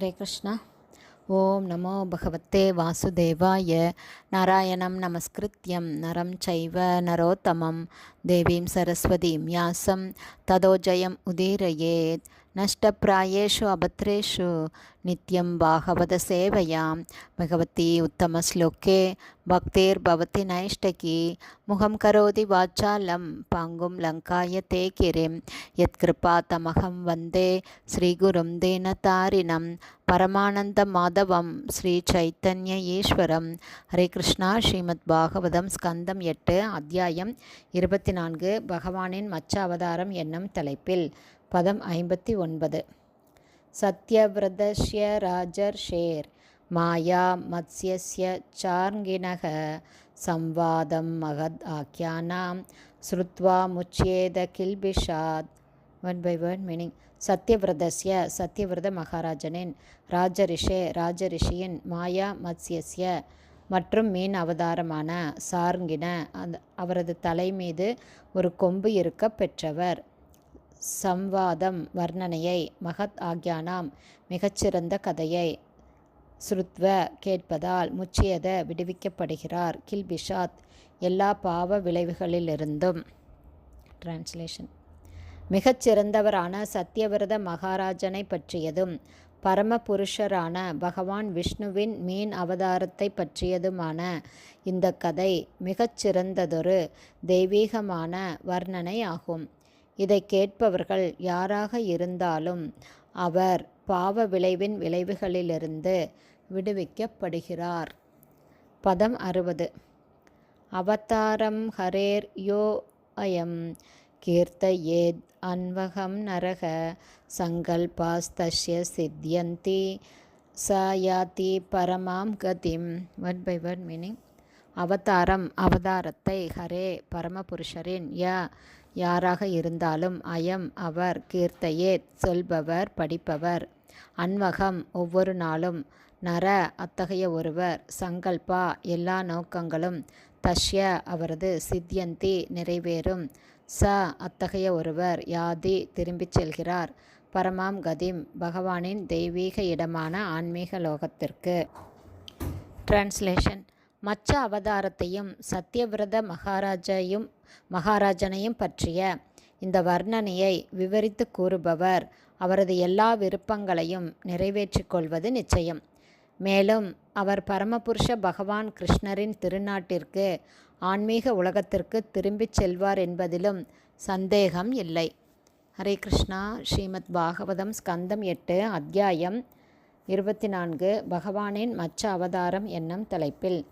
ஹரே கிருஷ்ணா. ஓம் நமோ பகவத்தே வாசுதேவாய. நாராயணம் நமஸ்கிருத்யம். நரம் சைவ நரோத்தமம். தேவீம் சரஸ்வதீம் யாசம் ததோஜயம் உதீரயேத் नष्टप्रायेषु अभद्रेषु नित्यं भागवतसेवयां भगवती उत्तमश्लोके भक्तिर्भवति नैष्टकी मुखं करोति वाचालं पाङ्गुं लङ्काय ते गिरिं यत्कृपातमहं वन्दे श्रीगुरुं दीनतारिणं பரமானந்தமாதவம் ஸ்ரீ சைத்தன்ய ஈஸ்வரம் ஹரே கிருஷ்ணா ஸ்ரீமத் பாகவதம் ஸ்கந்தம் எட்டு அத்தியாயம் இருபத்தி நான்கு பகவானின் மச்ச அவதாரம் என்னும் தலைப்பில் பதம் ஐம்பத்தி ஒன்பது. சத்யவிரதஸ்ய ராஜர்ஷேர் மாயா மத்ஸ்யஸ்ய சார்ங்கிணக சம்வாதம் மகத் ஆக்கியானாம் ஸ்ருத்வா முச்சேத கில்பிஷாத். ஒன் பை ஒன் மீனிங் சத்யவிரதஸ்ய சத்யவிரத மகாராஜனின் ராஜரிஷே ராஜரிஷியின் மாயா மத்ஸ்யஸ்ய மற்றும் மீன் அவதாரமான சார்ங்கின அந்த அவரது தலை மீது ஒரு கொம்பு இருக்க பெற்றவர். சம்வாதம் வர்ணனையை மகத் ஆக்யானாம் மிகச்சிறந்த கதையை ஸ்ருத்வ கேட்பதால் முச்சியத விடுவிக்கப்படுகிறார். கில்பிஷாத் எல்லா பாவ விளைவுகளிலிருந்தும். டிரான்ஸ்லேஷன் மிகச்சிறந்தவரான சத்தியவிரத மகாராஜனை பற்றியதும் பரமபுருஷரான பகவான் விஷ்ணுவின் மீன் அவதாரத்தை பற்றியதுமான இந்த கதை மிகச்சிறந்ததொரு தெய்வீகமான வர்ணனை ஆகும் இதை கேட்பவர்கள் யாராக இருந்தாலும் அவர் பாவ விளைவின் விளைவுகளிலிருந்து விடுவிக்கப்படுகிறார். பதம் அறுபது. அவதாரம் ஹரேர் யோ அயம் கீர்த்தயேத் அன்வகம் நரக சங்கல்பாஸ்தஸ்ய சித்தியந்தி. சயாதி பரமாம் கதிம். வட் பை வட் மீனிங் அவதாரம் அவதாரத்தை ஹரே பரமபுருஷரின் ய யாராக இருந்தாலும் அயம் அவர் கீர்த்தையே சொல்பவர் படிப்பவர். அன்வகம் ஒவ்வொரு நாளும் நர அத்தகைய ஒருவர் சங்கல்பா எல்லா நோக்கங்களும் தஷ்ய அவரது சித்தியந்தி நிறைவேறும். ச அத்தகைய ஒருவர் யாதி திரும்பிச் செல்கிறார். பரமாம் கதிம் பகவானின் தெய்வீக இடமான ஆன்மீக லோகத்திற்கு. டிரான்ஸ்லேஷன் மச்ச அவதாரத்தையும் சத்யவிரத மகாராஜையும் மகாராஜனையும் பற்றிய இந்த வர்ணனையை விவரித்து கூறுபவர். அவரது எல்லா விருப்பங்களையும் நிறைவேற்றிக் கொள்வது நிச்சயம். மேலும் அவர் பரமபுருஷ பகவான் கிருஷ்ணரின் திருநாட்டிற்கு ஆன்மீக உலகத்திற்கு திரும்பிச் செல்வார் என்பதிலும் சந்தேகம் இல்லை. ஹரே கிருஷ்ணா. ஸ்ரீமத் பாகவதம் ஸ்கந்தம் எட்டு அத்தியாயம் இருபத்தி நான்கு பகவானின் மச்ச அவதாரம் என்னும் தலைப்பில்.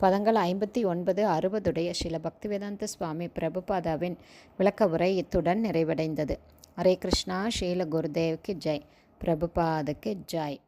பதங்கள் ஐம்பத்தி ஒன்பது அறுபதுடைய சில பக்திவேதாந்த சுவாமி பிரபுபாதாவின் விளக்க உரை இத்துடன் நிறைவடைந்தது. ஹரே கிருஷ்ணா. ஸ்ரீல குருதேவ்க்கு ஜெய். பிரபுபாதுக்கு ஜெய்.